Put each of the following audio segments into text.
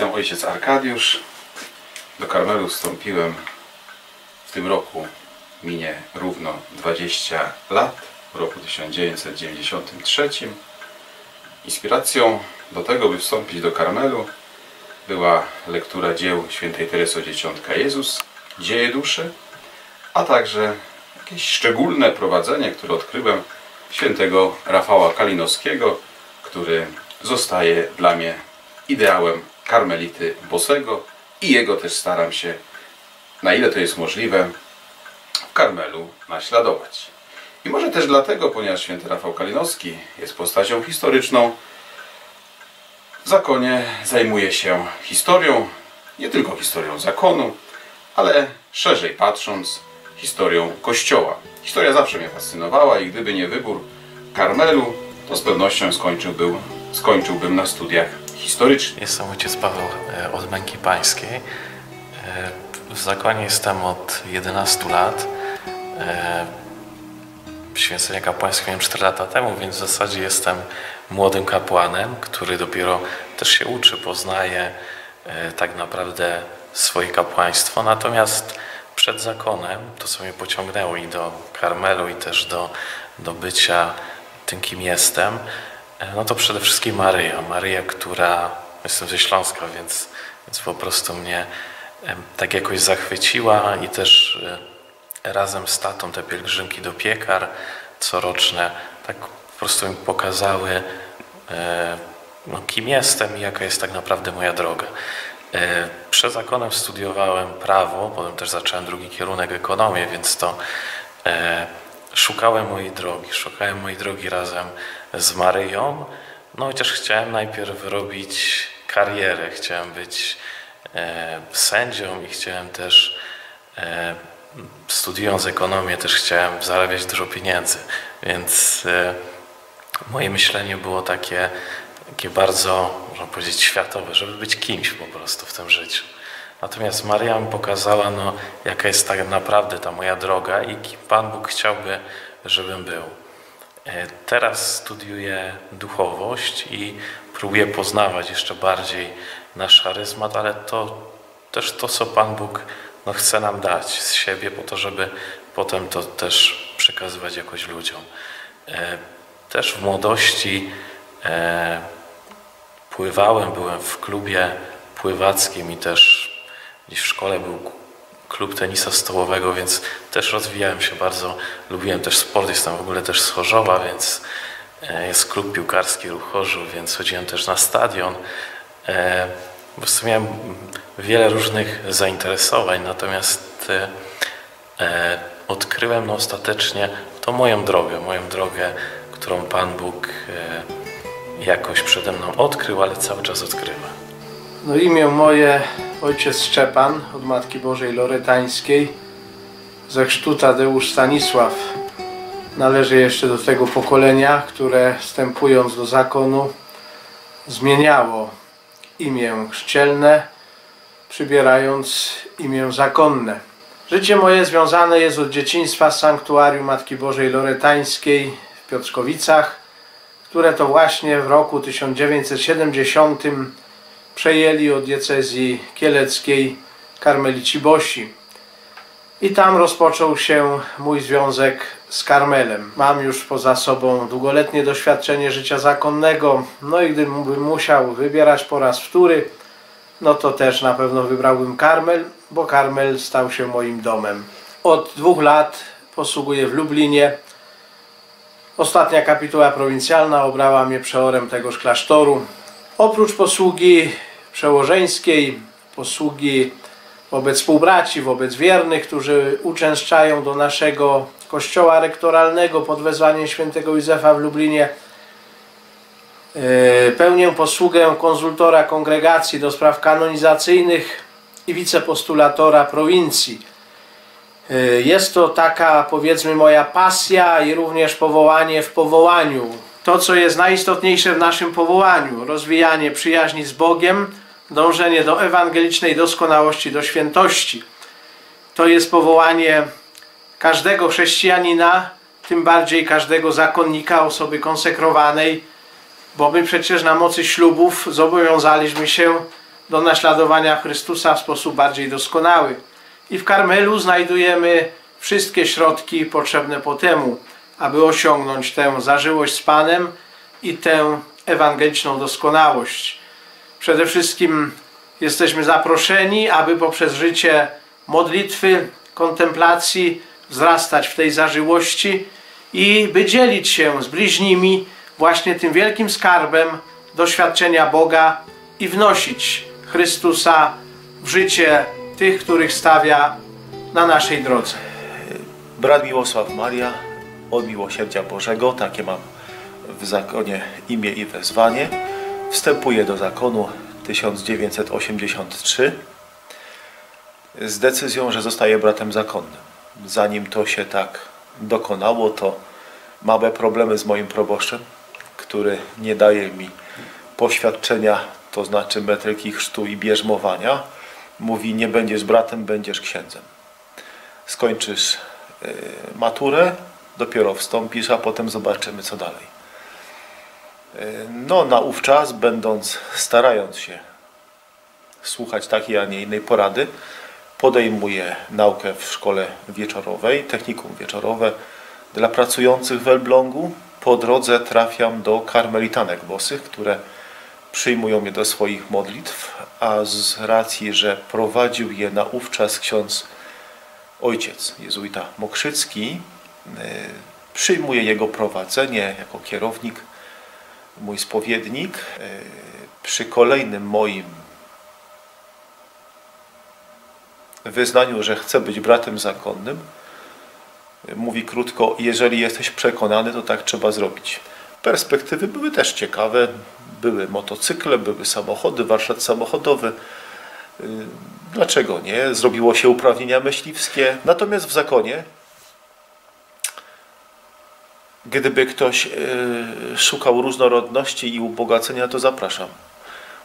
Jestem ojciec Arkadiusz. Do Karmelu wstąpiłem w tym roku. Minie równo 20 lat, w roku 1993. Inspiracją do tego, by wstąpić do Karmelu była lektura dzieł świętej Teresy Dzieciątka Jezus, Dzieje duszy, a także jakieś szczególne prowadzenie, które odkryłem świętego Rafała Kalinowskiego, który zostaje dla mnie ideałem karmelity Bosego i jego też staram się, na ile to jest możliwe, w Karmelu naśladować. I może też dlatego, ponieważ święty Rafał Kalinowski jest postacią historyczną, w zakonie zajmuje się historią, nie tylko historią zakonu, ale szerzej patrząc, historią Kościoła. Historia zawsze mnie fascynowała i gdyby nie wybór Karmelu, to z pewnością skończyłbym, skończyłbym na studiach historycznych. Jestem ojciec Paweł e, od Męki Pańskiej. E, W zakonie jestem od 11 lat. E, Święcenie kapłańskie miałem 4 lata temu, więc w zasadzie jestem młodym kapłanem, który dopiero też się uczy, poznaje tak naprawdę swoje kapłaństwo. Natomiast przed zakonem, to co mnie pociągnęło i do Karmelu i też do, do bycia tym, kim jestem, no to przede wszystkim Maryja. Maryja, która, jestem ze Śląska, więc, więc po prostu mnie tak jakoś zachwyciła i też e, razem z tatą te pielgrzymki do piekar coroczne tak po prostu mi pokazały, e, no, kim jestem i jaka jest tak naprawdę moja droga. E, Przed zakonem studiowałem prawo, potem też zacząłem drugi kierunek ekonomię, więc to szukałem mojej drogi. Szukałem mojej drogi razem z Maryją. No chociaż chciałem najpierw robić karierę, chciałem być e, sędzią i chciałem też e, studiując ekonomię też chciałem zarabiać dużo pieniędzy, więc e, moje myślenie było takie, takie bardzo, można powiedzieć, światowe, żeby być kimś po prostu w tym życiu. Natomiast Maria mi pokazała, no, jaka jest tak naprawdę ta moja droga i kim Pan Bóg chciałby, żebym był. E, Teraz studiuję duchowość i próbuję poznawać jeszcze bardziej nasz charyzmat, ale to też to, co Pan Bóg no, chce nam dać z siebie, po to, żeby potem to też przekazywać jakoś ludziom. E, Też w młodości e, pływałem, byłem w klubie pływackim i też gdzieś w szkole był klub tenisa stołowego, więc też rozwijałem się bardzo, lubiłem też sport, jestem w ogóle też z Chorzowa, więc e, jest klub piłkarski Ruch Chorzów, więc chodziłem też na stadion. E, Po prostu miałem wiele różnych zainteresowań, natomiast e, odkryłem no, ostatecznie to moją drogę, moją drogę, którą Pan Bóg jakoś przede mną odkrył, ale cały czas odkrywa. No imię moje ojciec Szczepan od Matki Bożej Loretańskiej ze chrztu Tadeusz Stanisław. Należy jeszcze do tego pokolenia, które wstępując do zakonu zmieniało imię chrzcielne, przybierając imię zakonne. Życie moje związane jest od dzieciństwa z sanktuarium Matki Bożej Loretańskiej w Piotrkowicach, które to właśnie w roku 1970 przejęli od diecezji kieleckiej karmelici Bosi. I tam rozpoczął się mój związek z Karmelem. Mam już poza sobą długoletnie doświadczenie życia zakonnego, no i gdybym musiał wybierać po raz wtóry, no to też na pewno wybrałbym Karmel, bo Karmel stał się moim domem. Od dwóch lat posługuję w Lublinie. Ostatnia kapituła prowincjalna obrała mnie przeorem tegoż klasztoru. Oprócz posługi przełożeńskiej, posługi wobec współbraci, wobec wiernych, którzy uczęszczają do naszego kościoła rektoralnego pod wezwaniem świętego Józefa w Lublinie, e, pełnię posługę konsultora kongregacji do spraw kanonizacyjnych i wicepostulatora prowincji. E, Jest to taka, powiedzmy, moja pasja i również powołanie w powołaniu. To, co jest najistotniejsze w naszym powołaniu, rozwijanie przyjaźni z Bogiem, dążenie do ewangelicznej doskonałości, do świętości. To jest powołanie każdego chrześcijanina, tym bardziej każdego zakonnika, osoby konsekrowanej, bo my przecież na mocy ślubów zobowiązaliśmy się do naśladowania Chrystusa w sposób bardziej doskonały. I w Karmelu znajdujemy wszystkie środki potrzebne po temu, aby osiągnąć tę zażyłość z Panem i tę ewangeliczną doskonałość. Przede wszystkim jesteśmy zaproszeni, aby poprzez życie modlitwy, kontemplacji wzrastać w tej zażyłości i by dzielić się z bliźnimi właśnie tym wielkim skarbem doświadczenia Boga i wnosić Chrystusa w życie tych, których stawia na naszej drodze. Brat Miłosław Maria od miłosierdzia Bożego, takie mam w zakonie imię i wezwanie. Wstępuję do zakonu 1983 z decyzją, że zostaję bratem zakonnym. Zanim to się tak dokonało, to małe problemy z moim proboszczem, który nie daje mi poświadczenia, to znaczy metryki chrztu i bierzmowania. Mówi, nie będziesz bratem, będziesz księdzem. Skończysz y, maturę, dopiero wstąpisz, a potem zobaczymy co dalej. Y, No, naówczas, będąc, starając się słuchać takiej, a nie innej porady, podejmuję naukę w szkole wieczorowej, technikum wieczorowe dla pracujących w Elblągu. Po drodze trafiam do karmelitanek bosych, które przyjmują mnie do swoich modlitw, a z racji, że prowadził je naówczas ksiądz ojciec jezuita Mokrzycki, y, przyjmuje jego prowadzenie jako kierownik, mój spowiednik. Y, Przy kolejnym moim wyznaniu, że chcę być bratem zakonnym, y, mówi krótko, jeżeli jesteś przekonany, to tak trzeba zrobić. Perspektywy były też ciekawe. Były motocykle, były samochody, warsztat samochodowy. Y, Dlaczego nie? Zrobiło się uprawnienia myśliwskie. Natomiast w zakonie, gdyby ktoś y, szukał różnorodności i ubogacenia, to zapraszam.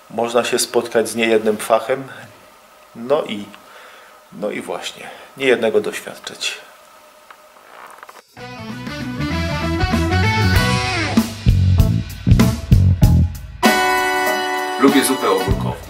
Można się spotkać z niejednym fachem. No i, no i właśnie, niejednego doświadczyć. Lubię zupę ogórkową.